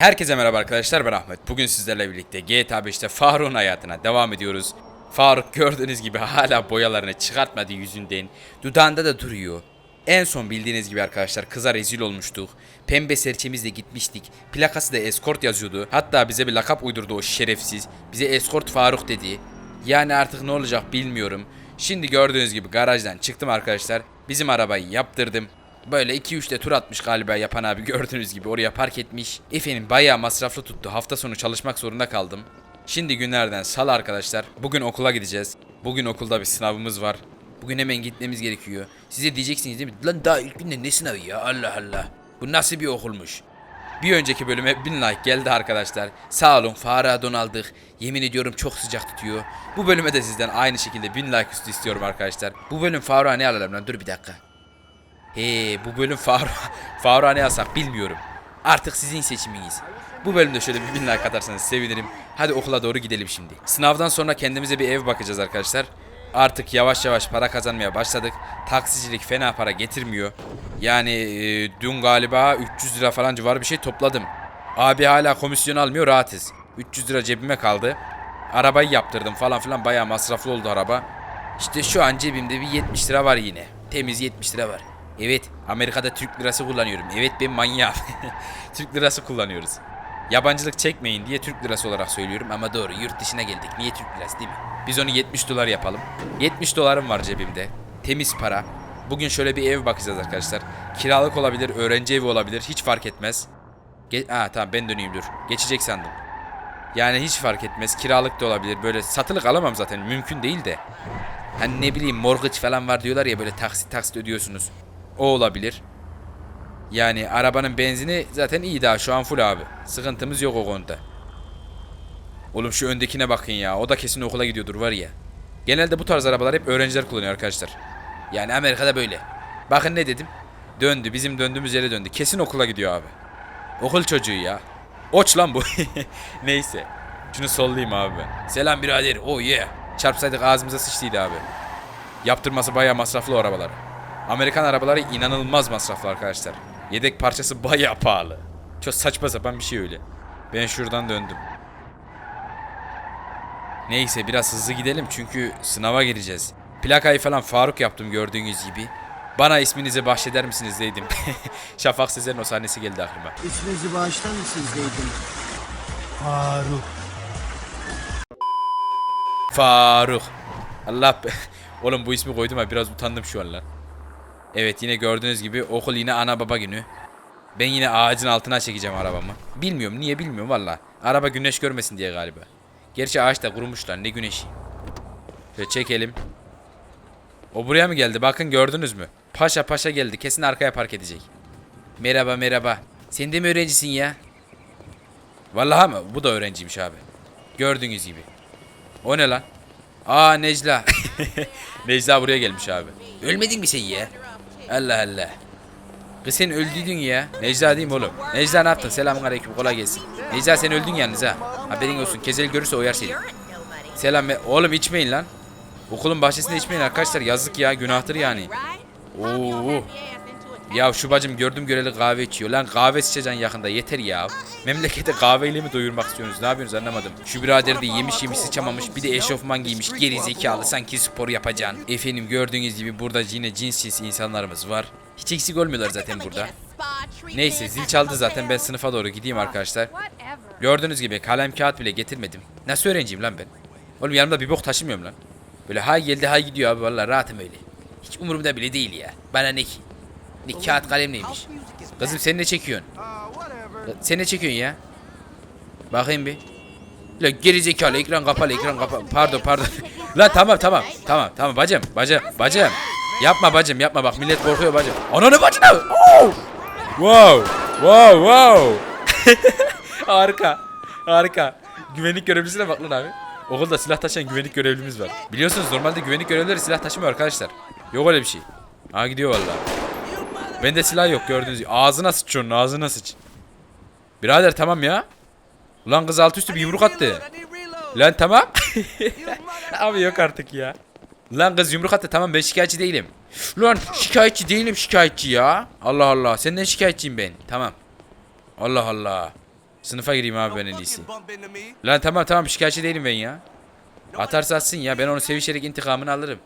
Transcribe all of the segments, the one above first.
Herkese merhaba arkadaşlar ben Ahmet. Bugün sizlerle birlikte GTA 5'te Faruk'un hayatına devam ediyoruz. Faruk gördüğünüz gibi hala boyalarını çıkartmadı yüzünden. Dudağında da duruyor. En son bildiğiniz gibi arkadaşlar kıza rezil olmuştuk. Pembe serçemizle gitmiştik. Plakası da Escort yazıyordu. Hatta bize bir lakap uydurdu o şerefsiz. Bize Escort Faruk dedi. Yani artık ne olacak bilmiyorum. Şimdi gördüğünüz gibi garajdan çıktım arkadaşlar. Bizim arabayı yaptırdım. Böyle 2-3 de tur atmış galiba yapan abi gördüğünüz gibi oraya park etmiş. Efendim bayağı masraflı tuttu. Hafta sonu çalışmak zorunda kaldım. Şimdi günlerden salı arkadaşlar. Bugün okula gideceğiz. Bugün okulda bir sınavımız var. Bugün hemen gitmemiz gerekiyor. Size diyeceksiniz değil mi? Lan daha ilk günde ne sınavı ya Allah Allah. Bu nasıl bir okulmuş? Bir önceki bölüme 1000 like geldi arkadaşlar. Sağ olun Farah'dan aldık. Yemin ediyorum çok sıcak tutuyor. Bu bölüme de sizden aynı şekilde 1000 like üstü istiyorum arkadaşlar. Bu bölüm Farah'a ne alalım lan? Dur bir dakika. He bu bölüm Faruk Faruk'a ne yazsak bilmiyorum. Artık sizin seçiminiz. Bu bölümde şöyle bir bin like atarsanız sevinirim. Hadi okula doğru gidelim şimdi. Sınavdan sonra kendimize bir ev bakacağız arkadaşlar. Artık yavaş yavaş para kazanmaya başladık. Taksicilik fena para getirmiyor. Yani e, dün galiba 300 lira falan civarı bir şey topladım. Abi hala komisyon almıyor rahatız. 300 lira cebime kaldı. Arabayı yaptırdım falan filan bayağı masraflı oldu araba. İşte şu an cebimde bir 70 lira var yine. Temiz 70 lira var. Evet, Amerika'da Türk lirası kullanıyorum. Evet ben manyağım. Türk lirası kullanıyoruz. Yabancılık çekmeyin diye Türk lirası olarak söylüyorum ama doğru yurt dışına geldik. Niye Türk lirası değil mi? Biz onu 70 dolar yapalım. 70 dolarım var cebimde. Temiz para. Bugün şöyle bir ev bakacağız arkadaşlar. Kiralık olabilir, öğrenci evi olabilir. Hiç fark etmez. Ge ha tamam ben döneyim dur. Geçecek sandım. Yani hiç fark etmez. Kiralık da olabilir. Böyle satılık alamam zaten. Mümkün değil de. Hani ne bileyim mortgage falan var diyorlar ya böyle taksit taksit ödüyorsunuz. O olabilir. Yani arabanın benzini zaten iyi daha şu an full abi. Sıkıntımız yok o konuda. Oğlum şu öndekine bakın ya. O da kesin okula gidiyordur var ya. Genelde bu tarz arabalar hep öğrenciler kullanıyor arkadaşlar. Yani Amerika'da böyle. Bakın ne dedim. Döndü. Bizim döndüğümüz yere döndü. Kesin okula gidiyor abi. Okul çocuğu ya. Oç lan bu. Neyse. Şunu sollayayım abi ben. Selam birader. Oh yeah. Çarpsaydık ağzımıza sıçtıydı abi. Yaptırması bayağı masraflı o arabalar. Amerikan arabaları inanılmaz masraflı arkadaşlar. Yedek parçası bayağı pahalı. Çok saçma sapan bir şey öyle. Ben şuradan döndüm. Neyse biraz hızlı gidelim çünkü sınava gireceğiz. Plakayı falan Faruk yaptım gördüğünüz gibi. Bana isminizi bahşeder misiniz dedim. Şafak Sezer'in o sahnesi geldi aklıma. İsminizi bağışlar mısınız Zeytin? Faruk. Faruk. Allah be. Oğlum bu ismi koydum ama biraz utandım şu an lan. Evet yine gördüğünüz gibi okul yine ana baba günü. Ben yine ağacın altına çekeceğim arabamı. Bilmiyorum niye bilmiyorum valla. Araba güneş görmesin diye galiba. Gerçi ağaç da kurumuşlar ne güneşi. Şöyle çekelim. O buraya mı geldi bakın gördünüz mü? Paşa paşa geldi kesin arkaya park edecek. Merhaba merhaba. Sen de mi öğrencisin ya? Vallahi mı? Bu da öğrenciymiş abi. Gördüğünüz gibi. O ne lan? Aa Necla. Necla buraya gelmiş abi. Ölmedin mi sen ya? Allah Allah. Kız sen öldüydün ya. Necla değil mi oğlum? Necla ne yaptın? Selamun aleyküm kolay gelsin. Necla sen öldün yalnız ha. Haberin olsun. Kezel görürse oyar seni. Selam. Oğlum içmeyin lan. Okulun bahçesinde içmeyin arkadaşlar. Yazık ya. Günahtır yani. Oo. Ya şu bacım gördüm göreli kahve içiyor. Lan kahve içeceksin yakında yeter ya. Memlekete kahveyle mi doyurmak istiyorsunuz? Ne yapıyorsunuz anlamadım. Şu birader de yemiş yemiş sıçamamış. Bir de eşofman giymiş. Geri zekalı sanki spor yapacaksın. Efendim gördüğünüz gibi burada yine cins cins insanlarımız var. Hiç eksik olmuyorlar zaten burada. Neyse zil çaldı zaten ben sınıfa doğru gideyim arkadaşlar. Gördüğünüz gibi kalem kağıt bile getirmedim. Nasıl öğrenciyim lan ben? Oğlum yanımda bir bok taşımıyorum lan. Böyle hay geldi hay gidiyor abi vallahi rahatım öyle. Hiç umurumda bile değil ya. Bana ne ki? Ne kağıt kalem neymiş? Kızım sen ne çekiyorsun? Sen ne çekiyorsun ya? Bakayım bir. La geri zekalı ekran kapalı ekran kapalı. Pardon pardon. La tamam tamam tamam tamam bacım bacım bacım. Yapma bacım yapma bak millet korkuyor bacım. Ananı bacına. Oh! Wow wow wow. harika harika. Güvenlik görevlisine bak lan abi. Okulda silah taşıyan güvenlik görevlimiz var. Biliyorsunuz normalde güvenlik görevlileri silah taşımıyor arkadaşlar. Yok öyle bir şey. Ha gidiyor vallahi. Bende silah yok gördüğünüz gibi. Ağzına sıç onun ağzına sıç. Birader tamam ya. Ulan kız alt üstü bir yumruk attı. Lan tamam. Abi yok artık ya. Lan kız yumruk attı tamam ben şikayetçi değilim. Lan şikayetçi değilim şikayetçi ya. Allah Allah senden şikayetçiyim ben. Tamam. Allah Allah. Sınıfa gireyim abi ben en iyisi. Lan tamam tamam şikayetçi değilim ben ya. Atarsa atsın ya ben onu sevişerek intikamını alırım.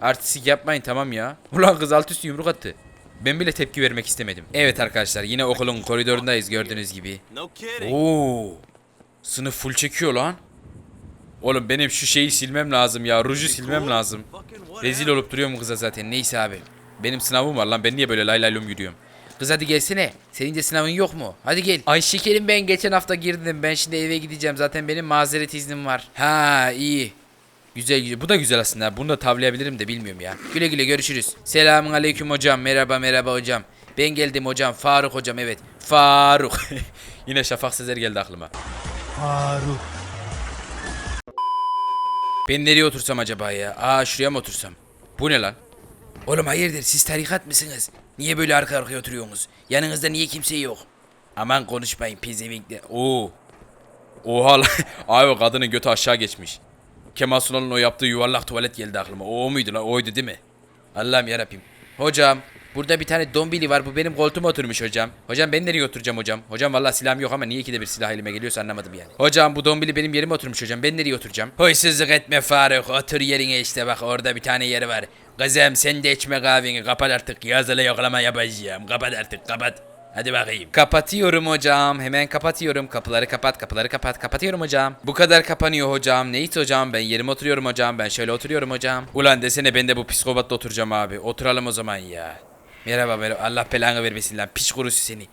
Artistik yapmayın tamam ya. Ulan kız alt üstü yumruk attı. Ben bile tepki vermek istemedim. Evet arkadaşlar yine okulun koridorundayız gördüğünüz gibi. Oo. Sınıf full çekiyor lan. Oğlum benim şu şeyi silmem lazım ya. Ruju silmem lazım. Rezil olup duruyorum kıza zaten. Neyse abi. Benim sınavım var lan. Ben niye böyle lay laylom yürüyorum? Kız hadi gelsene. Senin de sınavın yok mu? Hadi gel. Ay şekerim ben geçen hafta girdim. Ben şimdi eve gideceğim. Zaten benim mazeret iznim var. Ha iyi. Güzel güzel. Bu da güzel aslında. Bunu da tavlayabilirim de bilmiyorum ya. Güle güle görüşürüz. Selamun aleyküm hocam. Merhaba merhaba hocam. Ben geldim hocam. Faruk hocam evet. Faruk. Yine Şafak Sezer geldi aklıma. Faruk. Ben nereye otursam acaba ya? Aa şuraya mı otursam? Bu ne lan? Oğlum hayırdır siz tarikat mısınız? Niye böyle arka arkaya oturuyorsunuz? Yanınızda niye kimse yok? Aman konuşmayın pezevenkle. Oo. Oha lan. Abi kadının götü aşağı geçmiş. Kemal Sunal'ın o yaptığı yuvarlak tuvalet geldi aklıma. O muydu lan? Oydu değil mi? Allah'ım yarabbim. Hocam burada bir tane dombili var. Bu benim koltuğuma oturmuş hocam. Hocam ben nereye oturacağım hocam? Hocam vallahi silahım yok ama niye ikide bir silah elime geliyorsa anlamadım yani. Hocam bu dombili benim yerime oturmuş hocam. Ben nereye oturacağım? Huysuzluk etme Faruk. Otur yerine işte bak orada bir tane yeri var. Kızım sen de içme kahveni. Kapat artık. Yazılı yoklama yapacağım. Kapat artık kapat. Hadi bakayım. Kapatıyorum hocam. Hemen kapatıyorum. Kapıları kapat, kapıları kapat. Kapatıyorum hocam. Bu kadar kapanıyor hocam. Neyse hocam ben yerime oturuyorum hocam. Ben şöyle oturuyorum hocam. Ulan desene ben de bu psikopatla oturacağım abi. Oturalım o zaman ya. Merhaba merhaba. Allah belanı vermesin lan. Piç kurusu seni.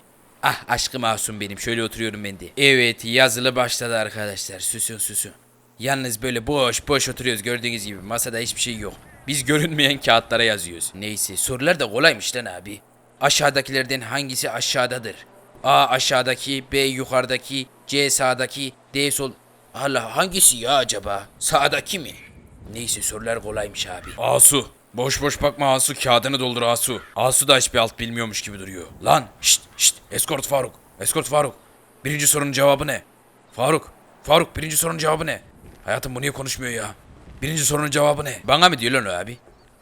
Ah aşkım masum benim. Şöyle oturuyorum ben de. Evet yazılı başladı arkadaşlar. Susun susun. Yalnız böyle boş boş oturuyoruz gördüğünüz gibi. Masada hiçbir şey yok. Biz görünmeyen kağıtlara yazıyoruz. Neyse sorular da kolaymış lan abi. Aşağıdakilerden hangisi aşağıdadır? A aşağıdaki, B yukarıdaki, C sağdaki, D sol... Allah hangisi ya acaba? Sağdaki mi? Neyse sorular kolaymış abi. Asu. Boş boş bakma Asu kağıdını doldur Asu. Asu da hiçbir alt bilmiyormuş gibi duruyor. Lan şşt şşt Escort Faruk. Escort Faruk. Birinci sorunun cevabı ne? Faruk. Faruk birinci sorunun cevabı ne? Hayatım bu niye konuşmuyor ya? Birinci sorunun cevabı ne? Bana mı diyor lan o abi?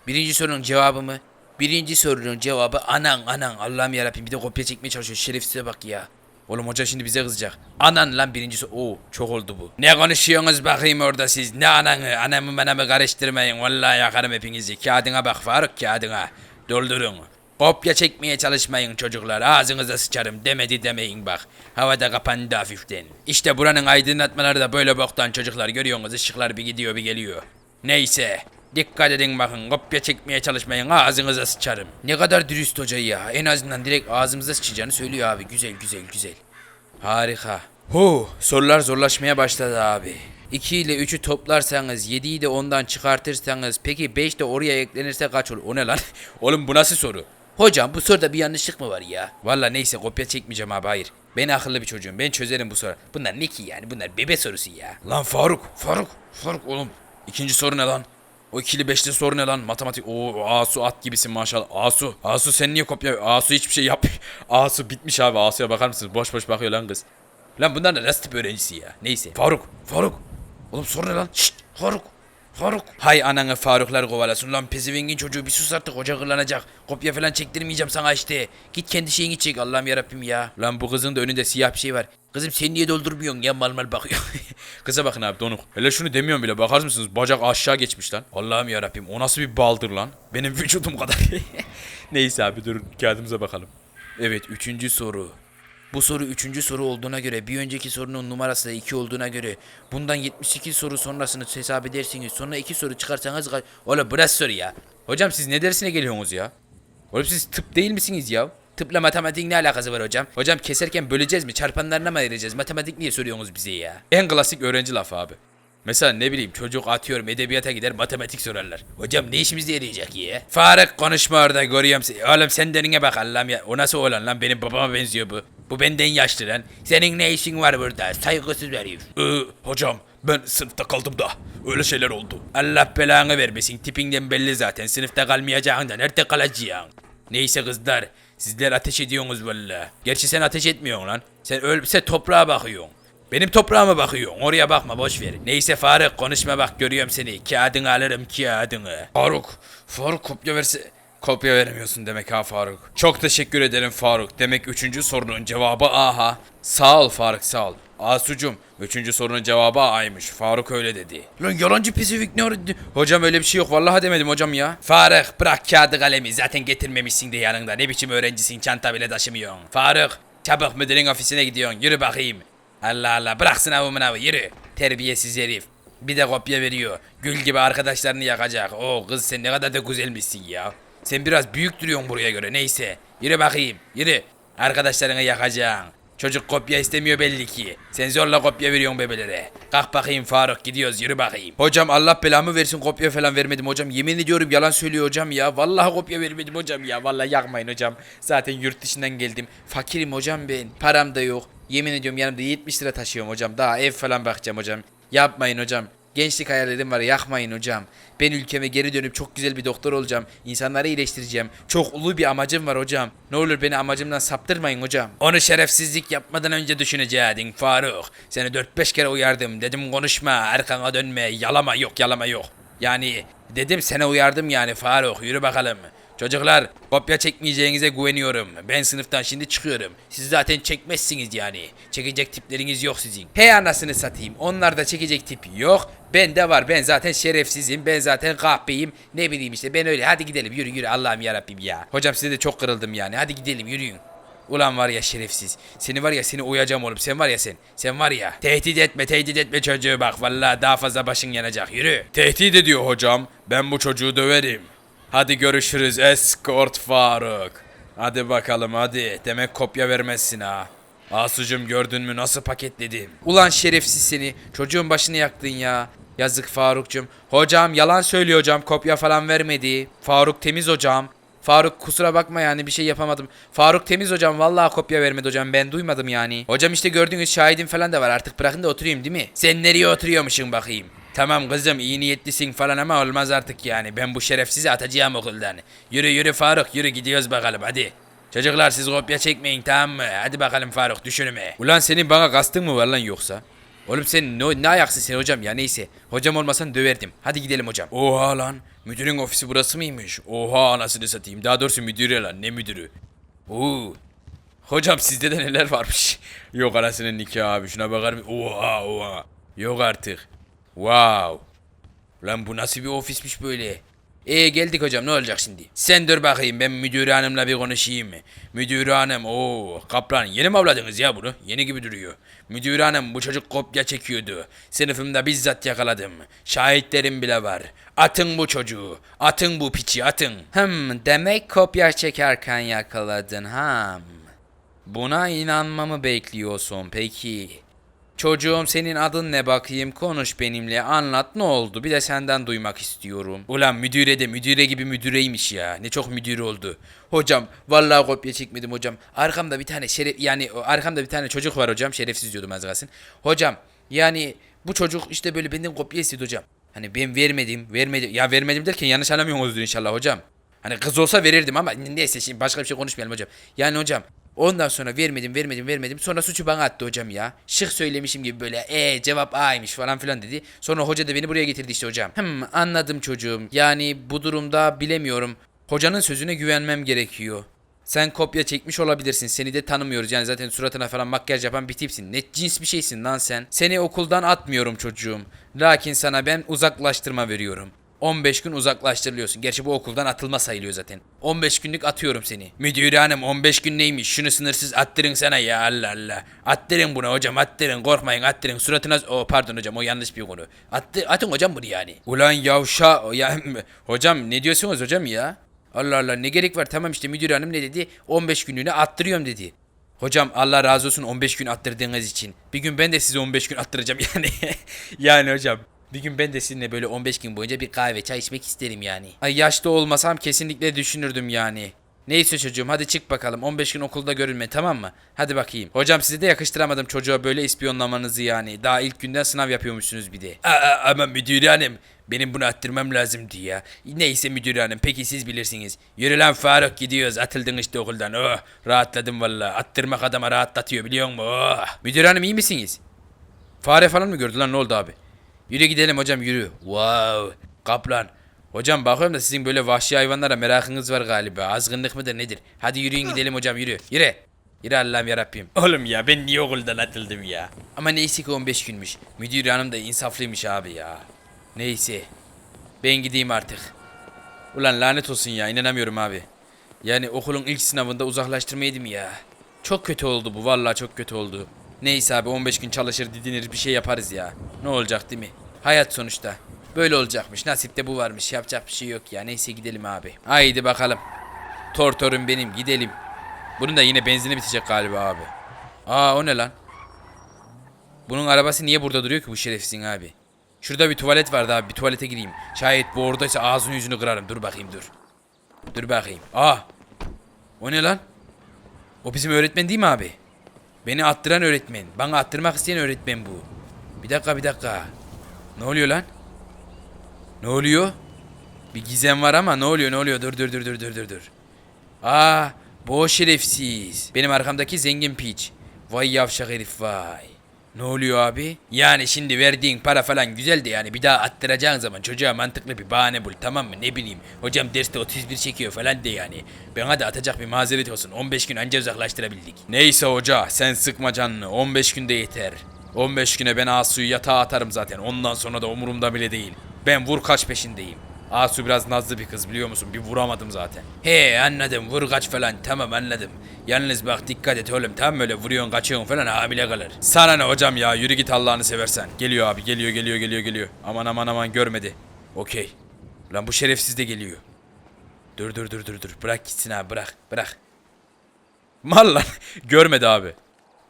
Birinci sorunun cevabı mı? Birinci sorunun cevabı anan anan. Allah'ım yarabbim bir de kopya çekmeye çalışıyor. Şerefsize bak ya. Oğlum hoca şimdi bize kızacak. Anan lan birinci sor... Oo çok oldu bu. Ne konuşuyorsunuz bakayım orada siz? Ne ananı? Anamı manamı karıştırmayın. Vallahi yakarım hepinizi. Kağıdına bak Faruk kağıdına. Doldurun. Kopya çekmeye çalışmayın çocuklar. Ağzınıza sıçarım demedi demeyin bak. Havada kapandı hafiften. İşte buranın aydınlatmaları da böyle boktan çocuklar. Görüyorsunuz ışıklar bir gidiyor bir geliyor. Neyse. Dikkat edin bakın kopya çekmeye çalışmayın ağzınıza sıçarım. Ne kadar dürüst hoca ya. En azından direkt ağzımıza sıçacağını söylüyor abi. Güzel güzel güzel. Harika. Hu sorular zorlaşmaya başladı abi. 2 ile 3'ü toplarsanız 7'yi de ondan çıkartırsanız peki 5 de oraya eklenirse kaç olur? O ne lan? Oğlum bu nasıl soru? Hocam bu soruda bir yanlışlık mı var ya? Valla neyse kopya çekmeyeceğim abi hayır. Ben akıllı bir çocuğum ben çözerim bu soru. Bunlar ne ki yani bunlar bebe sorusu ya. Lan Faruk Faruk Faruk oğlum. İkinci soru ne lan? O ikili beşli soru ne lan? Matematik. O Asu at gibisin maşallah. Asu. Asu sen niye kopya? Asu hiçbir şey yap. Asu bitmiş abi. Asu'ya bakar mısınız? Boş boş bakıyor lan kız. Lan bunlar da nasıl tip öğrencisi ya? Neyse. Faruk. Faruk. Oğlum soru ne lan? Şşt. Faruk. Faruk. Hay ananı Faruklar kovalasın lan pezevengin çocuğu bir sus artık hoca kırlanacak. Kopya falan çektirmeyeceğim sana işte. Git kendi şeyini çek Allah'ım yarabbim ya. Lan bu kızın da önünde siyah bir şey var. Kızım sen niye doldurmuyorsun ya mal mal bakıyor. Kıza bakın abi donuk. Hele şunu demiyorum bile bakar mısınız bacak aşağı geçmiş lan. Allah'ım yarabbim o nasıl bir baldır lan. Benim vücudum kadar. Neyse abi dur kağıdımıza bakalım. Evet üçüncü soru. Bu soru üçüncü soru olduğuna göre bir önceki sorunun numarası da 2 olduğuna göre bundan 72 soru sonrasını hesap edersiniz. Sonra 2 soru çıkarsanız kaç... Oğlum bu nasıl soru ya? Hocam siz ne dersine geliyorsunuz ya? Oğlum siz tıp değil misiniz ya? Tıpla matematiğin ne alakası var hocam? Hocam keserken böleceğiz mi? Çarpanlarına mı ayıracağız? Matematik niye soruyorsunuz bize ya? En klasik öğrenci lafı abi. Mesela ne bileyim çocuk atıyorum edebiyata gider matematik sorarlar. Hocam ne işimizde yarayacak ya? Faruk konuşma orada görüyorum seni. Oğlum sen derine bak Allah'ım ya. O nasıl oğlan lan benim babama benziyor bu. Bu benden yaşlı lan. Senin ne işin var burada? Saygısız herif. Ee, hocam ben sınıfta kaldım da öyle şeyler oldu. Allah belanı vermesin tipinden belli zaten. Sınıfta kalmayacağın da nerede kalacaksın? Neyse kızlar sizler ateş ediyorsunuz valla. Gerçi sen ateş etmiyorsun lan. Sen ölse toprağa bakıyorsun. Benim toprağıma bakıyorsun. Oraya bakma boş ver. Neyse Faruk konuşma bak görüyorum seni. Kağıdını alırım kağıdını. Faruk. Faruk kopya verse. Kopya veremiyorsun demek ha Faruk. Çok teşekkür ederim Faruk. Demek üçüncü sorunun cevabı aha. Sağ ol Faruk sağ ol. Asucum üçüncü sorunun cevabı A'ymış. Faruk öyle dedi. Lan yalancı pisifik ne öğretti? Hocam öyle bir şey yok vallahi demedim hocam ya. Faruk bırak kağıdı kalemi zaten getirmemişsin de yanında. Ne biçim öğrencisin çanta bile taşımıyorsun. Faruk çabuk müdürün ofisine gidiyorsun yürü bakayım. Allah Allah bırak sınavı mınavı yürü. Terbiyesiz herif. Bir de kopya veriyor. Gül gibi arkadaşlarını yakacak. Oo kız sen ne kadar da güzelmişsin ya. Sen biraz büyük duruyorsun buraya göre neyse. Yürü bakayım yürü. Arkadaşlarını yakacaksın. Çocuk kopya istemiyor belli ki. Sen zorla kopya veriyorsun bebelere. Kalk bakayım Faruk gidiyoruz yürü bakayım. Hocam Allah belamı versin kopya falan vermedim hocam. Yemin ediyorum yalan söylüyor hocam ya. Vallahi kopya vermedim hocam ya. Vallahi yakmayın hocam. Zaten yurt dışından geldim. Fakirim hocam ben. Param da yok. Yemin ediyorum yanımda 70 lira taşıyorum hocam. Daha ev falan bakacağım hocam. Yapmayın hocam. Gençlik hayallerim var yakmayın hocam. Ben ülkeme geri dönüp çok güzel bir doktor olacağım. İnsanları iyileştireceğim. Çok ulu bir amacım var hocam. Ne olur beni amacımdan saptırmayın hocam. Onu şerefsizlik yapmadan önce düşüneceydin Faruk. Seni 4-5 kere uyardım. Dedim konuşma, arkana dönme, yalama yok yalama yok. Yani dedim sana uyardım yani Faruk yürü bakalım. Çocuklar kopya çekmeyeceğinize güveniyorum. Ben sınıftan şimdi çıkıyorum. Siz zaten çekmezsiniz yani. Çekecek tipleriniz yok sizin. Hey anasını satayım. Onlarda çekecek tip yok. Ben de var. Ben zaten şerefsizim. Ben zaten kahpeyim. Ne bileyim işte ben öyle. Hadi gidelim yürü yürü Allah'ım yarabbim ya. Hocam size de çok kırıldım yani. Hadi gidelim yürüyün. Ulan var ya şerefsiz. Seni var ya seni uyacağım oğlum. Sen var ya sen. Sen var ya. Tehdit etme tehdit etme çocuğu bak. Vallahi daha fazla başın yanacak. Yürü. Tehdit ediyor hocam. Ben bu çocuğu döverim. Hadi görüşürüz Escort Faruk. Hadi bakalım hadi. Demek kopya vermezsin ha. Asucum gördün mü nasıl paketledim? Ulan şerefsiz seni. Çocuğun başını yaktın ya. Yazık Farukcum. Hocam yalan söylüyor hocam. Kopya falan vermedi. Faruk temiz hocam. Faruk kusura bakma yani bir şey yapamadım. Faruk temiz hocam vallahi kopya vermedi hocam ben duymadım yani. Hocam işte gördüğünüz şahidim falan da var artık bırakın da oturayım değil mi? Sen nereye oturuyormuşsun bakayım? Tamam kızım iyi niyetlisin falan ama olmaz artık yani. Ben bu şerefsizi atacağım okuldan. Yürü yürü Faruk yürü gidiyoruz bakalım hadi. Çocuklar siz kopya çekmeyin tamam mı? Hadi bakalım Faruk düşünme. Ulan senin bana kastın mı var lan yoksa? Oğlum sen ne, ne ayaksın sen hocam ya neyse. Hocam olmasan döverdim. Hadi gidelim hocam. Oha lan. Müdürün ofisi burası mıymış? Oha anasını satayım. Daha doğrusu müdürü lan ne müdürü. Oo. Hocam sizde de neler varmış? Yok anasının nikahı abi şuna bakar mısın? Oha oha. Yok artık. Wow. Lan bu nasıl bir ofismiş böyle? E geldik hocam ne olacak şimdi? Sen dur bakayım ben müdür hanımla bir konuşayım mı? Müdür hanım o kaplan yeni mi avladınız ya bunu? Yeni gibi duruyor. Müdür hanım bu çocuk kopya çekiyordu. Sınıfımda bizzat yakaladım. Şahitlerim bile var. Atın bu çocuğu. Atın bu piçi atın. Hım demek kopya çekerken yakaladın ham. Buna inanmamı bekliyorsun peki. Çocuğum senin adın ne bakayım konuş benimle anlat ne oldu bir de senden duymak istiyorum. Ulan müdüre de müdüre gibi müdüreymiş ya ne çok müdür oldu. Hocam vallahi kopya çekmedim hocam. Arkamda bir tane şeref yani arkamda bir tane çocuk var hocam şerefsiz diyordum az kalsın. Hocam yani bu çocuk işte böyle benden kopya istedi hocam. Hani ben vermedim vermedim ya vermedim derken yanlış anlamıyorsunuzdur inşallah hocam. Hani kız olsa verirdim ama neyse şimdi başka bir şey konuşmayalım hocam. Yani hocam Ondan sonra vermedim vermedim vermedim. Sonra suçu bana attı hocam ya. Şık söylemişim gibi böyle e cevap A'ymış falan filan dedi. Sonra hoca da beni buraya getirdi işte hocam. Hmm anladım çocuğum. Yani bu durumda bilemiyorum. Hocanın sözüne güvenmem gerekiyor. Sen kopya çekmiş olabilirsin. Seni de tanımıyoruz. Yani zaten suratına falan makyaj yapan bir tipsin. Ne cins bir şeysin lan sen. Seni okuldan atmıyorum çocuğum. Lakin sana ben uzaklaştırma veriyorum. 15 gün uzaklaştırılıyorsun. Gerçi bu okuldan atılma sayılıyor zaten. 15 günlük atıyorum seni. Müdür hanım 15 gün neymiş? Şunu sınırsız attırın sana ya Allah Allah. Attırın bunu hocam attırın korkmayın attırın. Suratına... O pardon hocam o yanlış bir konu. Attı, atın hocam bunu yani. Ulan yavşa... Ya, hocam ne diyorsunuz hocam ya? Allah Allah ne gerek var tamam işte müdür hanım ne dedi? 15 günlüğüne attırıyorum dedi. Hocam Allah razı olsun 15 gün attırdığınız için. Bir gün ben de size 15 gün attıracağım yani. yani hocam. Bir gün ben de sizinle böyle 15 gün boyunca bir kahve çay içmek isterim yani. Ay yaşlı olmasam kesinlikle düşünürdüm yani. Neyse çocuğum hadi çık bakalım 15 gün okulda görünme tamam mı? Hadi bakayım. Hocam size de yakıştıramadım çocuğa böyle ispiyonlamanızı yani. Daha ilk günden sınav yapıyormuşsunuz bir de. Aa, ama müdür hanım benim bunu attırmam lazımdı ya. Neyse müdür hanım peki siz bilirsiniz. Yürü lan Faruk gidiyoruz atıldın işte okuldan. Oh rahatladım valla. Attırmak adama rahatlatıyor biliyor musun? Oh. Müdür hanım iyi misiniz? Fare falan mı gördü lan ne oldu abi? Yürü gidelim hocam yürü. Wow. Kaplan. Hocam bakıyorum da sizin böyle vahşi hayvanlara merakınız var galiba. Azgınlık mıdır nedir? Hadi yürüyün gidelim hocam yürü. Yürü. Yürü Allah'ım yarabbim. Oğlum ya ben niye okuldan atıldım ya? Ama neyse ki 15 günmüş. Müdür hanım da insaflıymış abi ya. Neyse. Ben gideyim artık. Ulan lanet olsun ya inanamıyorum abi. Yani okulun ilk sınavında uzaklaştırmaydım ya. Çok kötü oldu bu vallahi çok kötü oldu. Neyse abi 15 gün çalışır didinir bir şey yaparız ya. Ne olacak değil mi? Hayat sonuçta. Böyle olacakmış. Nasipte bu varmış. Yapacak bir şey yok ya. Neyse gidelim abi. Haydi bakalım. Tortorum benim gidelim. Bunun da yine benzini bitecek galiba abi. Aa o ne lan? Bunun arabası niye burada duruyor ki bu şerefsizin abi? Şurada bir tuvalet vardı abi bir tuvalete gireyim. Şayet bu oradaysa ağzını yüzünü kırarım. Dur bakayım dur. Dur bakayım. Aa! O ne lan? O bizim öğretmen değil mi abi? Beni attıran öğretmen. Bana attırmak isteyen öğretmen bu. Bir dakika bir dakika. Ne oluyor lan? Ne oluyor? Bir gizem var ama ne oluyor ne oluyor? Dur dur dur dur dur dur dur. Aa, bu o şerefsiz. Benim arkamdaki zengin piç. Vay yavşak herif vay. Ne oluyor abi? Yani şimdi verdiğin para falan güzel de yani bir daha attıracağın zaman çocuğa mantıklı bir bahane bul tamam mı? Ne bileyim hocam derste 31 çekiyor falan de yani. Bana da atacak bir mazeret olsun 15 gün anca uzaklaştırabildik. Neyse hoca sen sıkma canını 15 günde yeter. 15 güne ben Asu'yu yatağa atarım zaten ondan sonra da umurumda bile değil. Ben vur kaç peşindeyim. Asu biraz nazlı bir kız biliyor musun? Bir vuramadım zaten. He anladım vur kaç falan tamam anladım. Yalnız bak dikkat et oğlum tamam öyle vuruyorsun kaçıyorsun falan hamile kalır. Sana ne hocam ya yürü git Allah'ını seversen. Geliyor abi geliyor geliyor geliyor geliyor. Aman aman aman görmedi. Okey. Lan bu şerefsiz de geliyor. Dur dur dur dur dur bırak gitsin abi bırak bırak. Mal lan görmedi abi.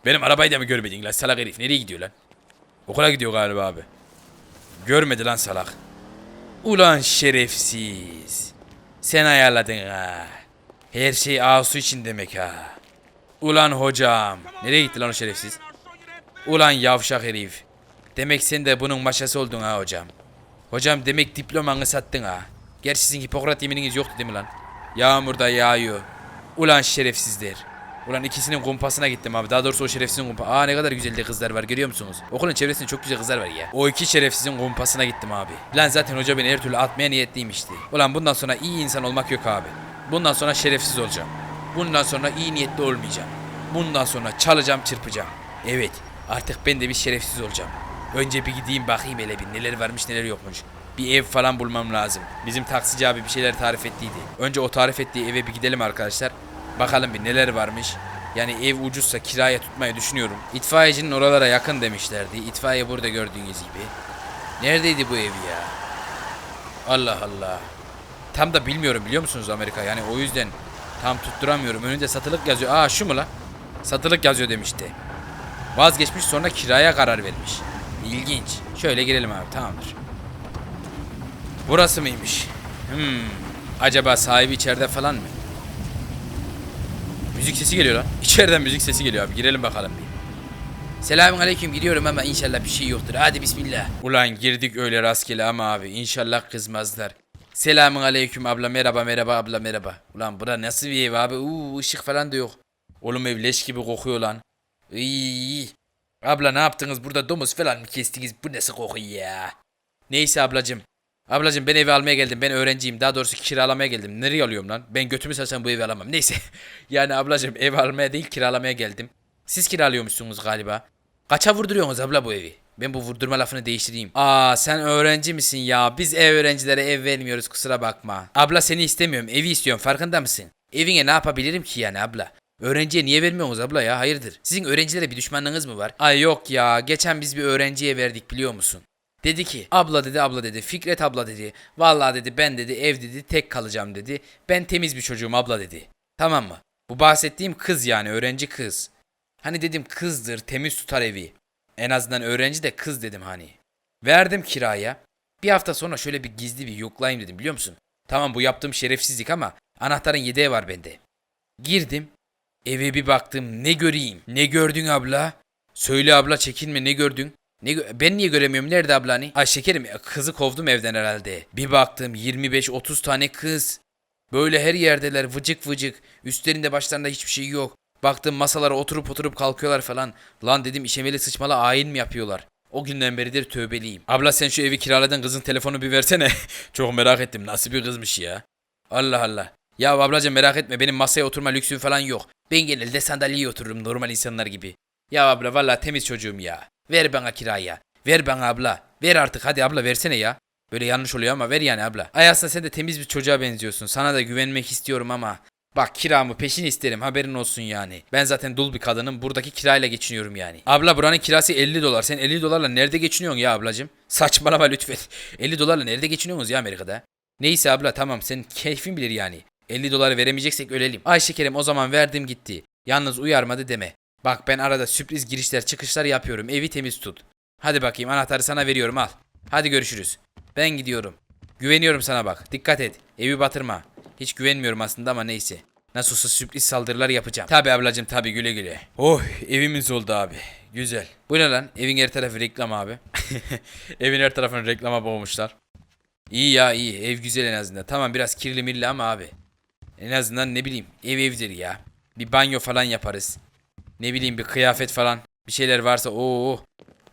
Benim arabayı da mı görmedin lan salak herif nereye gidiyor lan? Okula gidiyor galiba abi. Görmedi lan salak. Ulan şerefsiz. Sen ayarladın ha. Her şey Asu için demek ha. Ulan hocam. Nereye gitti lan o şerefsiz? Ulan yavşak herif. Demek sen de bunun maşası oldun ha hocam. Hocam demek diplomanı sattın ha. Gerçi sizin Hipokrat yemininiz yoktu değil mi lan? Yağmur da yağıyor. Ulan şerefsizler. Ulan ikisinin kumpasına gittim abi. Daha doğrusu o şerefsizin kumpa. Aa ne kadar güzel de kızlar var görüyor musunuz? Okulun çevresinde çok güzel kızlar var ya. O iki şerefsizin kumpasına gittim abi. Lan zaten hoca beni her türlü atmaya niyetliymişti. Ulan bundan sonra iyi insan olmak yok abi. Bundan sonra şerefsiz olacağım. Bundan sonra iyi niyetli olmayacağım. Bundan sonra çalacağım çırpacağım. Evet artık ben de bir şerefsiz olacağım. Önce bir gideyim bakayım hele bir neler varmış neler yokmuş. Bir ev falan bulmam lazım. Bizim taksici abi bir şeyler tarif ettiydi. Önce o tarif ettiği eve bir gidelim arkadaşlar. Bakalım bir neler varmış. Yani ev ucuzsa kiraya tutmayı düşünüyorum. İtfaiyecinin oralara yakın demişlerdi. İtfaiye burada gördüğünüz gibi. Neredeydi bu ev ya? Allah Allah. Tam da bilmiyorum biliyor musunuz Amerika? Yani o yüzden tam tutturamıyorum. Önünde satılık yazıyor. Aa şu mu la? Satılık yazıyor demişti. Vazgeçmiş sonra kiraya karar vermiş. İlginç. Şöyle girelim abi tamamdır. Burası mıymış? Hmm. Acaba sahibi içeride falan mı? Müzik sesi geliyor lan. İçeriden müzik sesi geliyor abi. Girelim bakalım bir. Selamun aleyküm giriyorum ama inşallah bir şey yoktur. Hadi bismillah. Ulan girdik öyle rastgele ama abi inşallah kızmazlar. Selamun aleyküm abla merhaba merhaba abla merhaba. Ulan bura nasıl bir ev abi? Uuu ışık falan da yok. Oğlum ev leş gibi kokuyor lan. İyi. Abla ne yaptınız burada domuz falan mı kestiniz? Bu nasıl koku ya? Neyse ablacım. Ablacım ben evi almaya geldim. Ben öğrenciyim. Daha doğrusu kiralamaya geldim. Nereye alıyorum lan? Ben götümü sarsam bu evi alamam. Neyse. yani ablacım ev almaya değil kiralamaya geldim. Siz kiralıyormuşsunuz galiba. Kaça vurduruyorsunuz abla bu evi? Ben bu vurdurma lafını değiştireyim. Aa sen öğrenci misin ya? Biz ev öğrencilere ev vermiyoruz kusura bakma. Abla seni istemiyorum. Evi istiyorum farkında mısın? Evine ne yapabilirim ki yani abla? Öğrenciye niye vermiyorsunuz abla ya? Hayırdır? Sizin öğrencilere bir düşmanlığınız mı var? Ay yok ya. Geçen biz bir öğrenciye verdik biliyor musun? Dedi ki abla dedi abla dedi Fikret abla dedi. Vallahi dedi ben dedi ev dedi tek kalacağım dedi. Ben temiz bir çocuğum abla dedi. Tamam mı? Bu bahsettiğim kız yani öğrenci kız. Hani dedim kızdır temiz tutar evi. En azından öğrenci de kız dedim hani. Verdim kiraya. Bir hafta sonra şöyle bir gizli bir yoklayayım dedim biliyor musun? Tamam bu yaptığım şerefsizlik ama anahtarın yedeği var bende. Girdim. Eve bir baktım ne göreyim? Ne gördün abla? Söyle abla çekinme ne gördün? Ne ben niye göremiyorum? Nerede abla hani? Ay şekerim kızı kovdum evden herhalde. Bir baktım 25-30 tane kız. Böyle her yerdeler vıcık vıcık. Üstlerinde başlarında hiçbir şey yok. Baktım masalara oturup oturup kalkıyorlar falan. Lan dedim işemeli sıçmalı ayin mi yapıyorlar? O günden beridir tövbeliyim. Abla sen şu evi kiraladın kızın telefonu bir versene. Çok merak ettim nasıl bir kızmış ya. Allah Allah. Ya ablacığım merak etme benim masaya oturma lüksüm falan yok. Ben genelde sandalyeye otururum normal insanlar gibi. Ya abla valla temiz çocuğum ya. Ver bana kiraya. Ver bana abla. Ver artık hadi abla versene ya. Böyle yanlış oluyor ama ver yani abla. Ay aslında sen de temiz bir çocuğa benziyorsun. Sana da güvenmek istiyorum ama. Bak kiramı peşin isterim haberin olsun yani. Ben zaten dul bir kadınım buradaki kirayla geçiniyorum yani. Abla buranın kirası 50 dolar. Sen 50 dolarla nerede geçiniyorsun ya ablacım? Saçmalama lütfen. 50 dolarla nerede geçiniyorsunuz ya Amerika'da? Neyse abla tamam senin keyfin bilir yani. 50 doları veremeyeceksek ölelim. Ay şekerim o zaman verdim gitti. Yalnız uyarmadı deme. Bak ben arada sürpriz girişler çıkışlar yapıyorum. Evi temiz tut. Hadi bakayım anahtarı sana veriyorum al. Hadi görüşürüz. Ben gidiyorum. Güveniyorum sana bak. Dikkat et. Evi batırma. Hiç güvenmiyorum aslında ama neyse. Nasıl olsa sürpriz saldırılar yapacağım. Tabi ablacım tabi güle güle. Oh evimiz oldu abi. Güzel. Bu ne lan? Evin her tarafı reklam abi. Evin her tarafını reklama boğmuşlar. İyi ya iyi. Ev güzel en azından. Tamam biraz kirli mirli ama abi. En azından ne bileyim ev evdir ya. Bir banyo falan yaparız. Ne bileyim bir kıyafet falan. Bir şeyler varsa oo.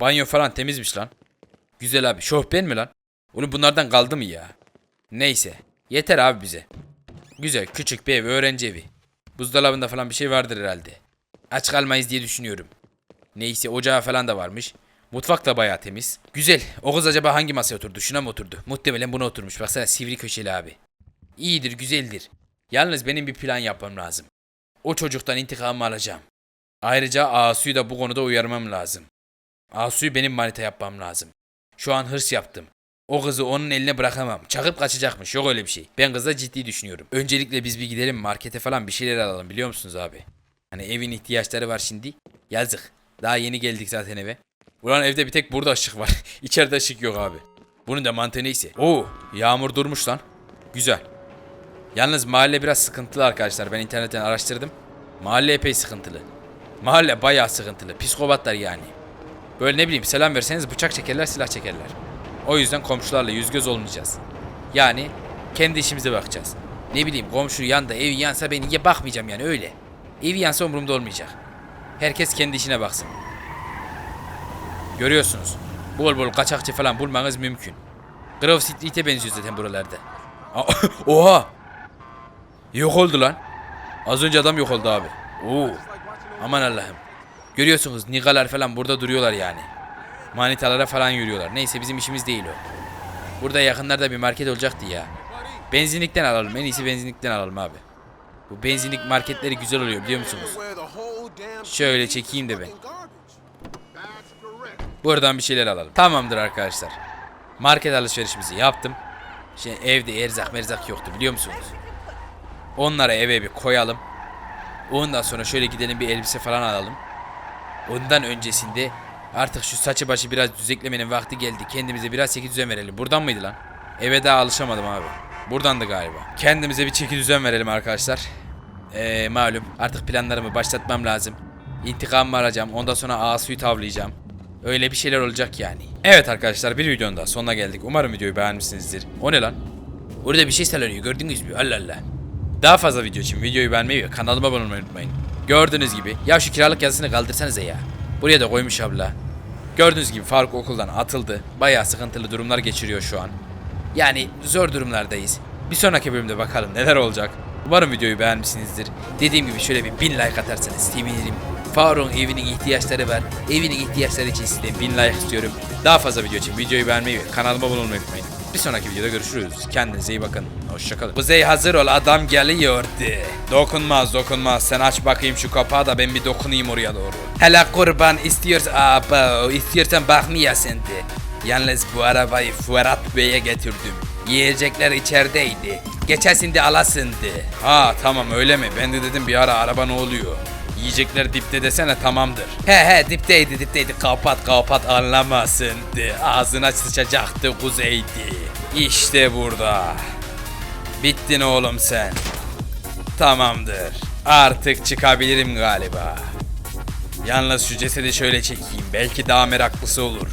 Banyo falan temizmiş lan. Güzel abi. Şofben mi lan? Oğlum bunlardan kaldı mı ya? Neyse. Yeter abi bize. Güzel küçük bir ev öğrenci evi. Buzdolabında falan bir şey vardır herhalde. Aç kalmayız diye düşünüyorum. Neyse ocağı falan da varmış. Mutfak da bayağı temiz. Güzel. O kız acaba hangi masaya oturdu? Şuna mı oturdu? Muhtemelen buna oturmuş. Baksana sivri köşeli abi. İyidir, güzeldir. Yalnız benim bir plan yapmam lazım. O çocuktan intikamımı alacağım. Ayrıca Asu'yu da bu konuda uyarmam lazım. Asu'yu benim manita yapmam lazım. Şu an hırs yaptım. O kızı onun eline bırakamam. Çakıp kaçacakmış. Yok öyle bir şey. Ben kıza ciddi düşünüyorum. Öncelikle biz bir gidelim markete falan bir şeyler alalım biliyor musunuz abi? Hani evin ihtiyaçları var şimdi. Yazık. Daha yeni geldik zaten eve. Ulan evde bir tek burada ışık var. İçeride ışık yok abi. Bunun da mantığı neyse. Oo, yağmur durmuş lan. Güzel. Yalnız mahalle biraz sıkıntılı arkadaşlar. Ben internetten araştırdım. Mahalle epey sıkıntılı. Mahalle bayağı sıkıntılı. Psikopatlar yani. Böyle ne bileyim selam verseniz bıçak çekerler, silah çekerler. O yüzden komşularla yüz göz olmayacağız. Yani kendi işimize bakacağız. Ne bileyim komşu yanda evi yansa ben niye bakmayacağım yani öyle. Evi yansa umurumda olmayacak. Herkes kendi işine baksın. Görüyorsunuz. Bol bol kaçakçı falan bulmanız mümkün. Grove Street'e benziyor zaten buralarda. Oha! Yok oldu lan. Az önce adam yok oldu abi. Oo. Aman Allah'ım. Görüyorsunuz nigalar falan burada duruyorlar yani. Manitalara falan yürüyorlar. Neyse bizim işimiz değil o. Burada yakınlarda bir market olacaktı ya. Benzinlikten alalım. En iyisi benzinlikten alalım abi. Bu benzinlik marketleri güzel oluyor biliyor musunuz? Şöyle çekeyim de ben. Buradan bir şeyler alalım. Tamamdır arkadaşlar. Market alışverişimizi yaptım. Şey, evde erzak merzak yoktu biliyor musunuz? Onlara eve bir koyalım. Ondan sonra şöyle gidelim bir elbise falan alalım. Ondan öncesinde artık şu saçı başı biraz düzeklemenin vakti geldi. Kendimize biraz çeki düzen verelim. Buradan mıydı lan? Eve daha alışamadım abi. Buradandı galiba. Kendimize bir çeki düzen verelim arkadaşlar. Eee malum artık planlarımı başlatmam lazım. İntikamımı alacağım. Ondan sonra Asu'yu tavlayacağım. Öyle bir şeyler olacak yani. Evet arkadaşlar bir videonun daha sonuna geldik. Umarım videoyu beğenmişsinizdir. O ne lan? Orada bir şey sallanıyor gördünüz mü? Allah Allah. Daha fazla video için videoyu beğenmeyi ve kanalıma abone olmayı unutmayın. Gördüğünüz gibi ya şu kiralık yazısını kaldırsanıza ya. Buraya da koymuş abla. Gördüğünüz gibi Faruk okuldan atıldı. Bayağı sıkıntılı durumlar geçiriyor şu an. Yani zor durumlardayız. Bir sonraki bölümde bakalım neler olacak. Umarım videoyu beğenmişsinizdir. Dediğim gibi şöyle bir bin like atarsanız sevinirim. Faruk'un evinin ihtiyaçları var. Evinin ihtiyaçları için sizden bin like istiyorum. Daha fazla video için videoyu beğenmeyi ve kanalıma abone olmayı unutmayın. Bir sonraki videoda görüşürüz. Kendinize iyi bakın. Hoşçakalın. Kuzey hazır ol adam geliyor de. Dokunmaz dokunmaz. Sen aç bakayım şu kapağı da ben bir dokunayım oraya doğru. Hele kurban istiyorsan, Aba, istiyorsan bakmayasın de. Yalnız bu arabayı Fuerat Bey'e getirdim. Yiyecekler içerideydi. Geçesinde alasındı. Ha tamam öyle mi? Ben de dedim bir ara araba ne oluyor? Yiyecekler dipte desene tamamdır. He he dipteydi dipteydi kapat kapat anlamasındı. Ağzına sıçacaktı kuzeydi. İşte burada. Bittin oğlum sen. Tamamdır. Artık çıkabilirim galiba. Yalnız şu cesedi şöyle çekeyim. Belki daha meraklısı olur.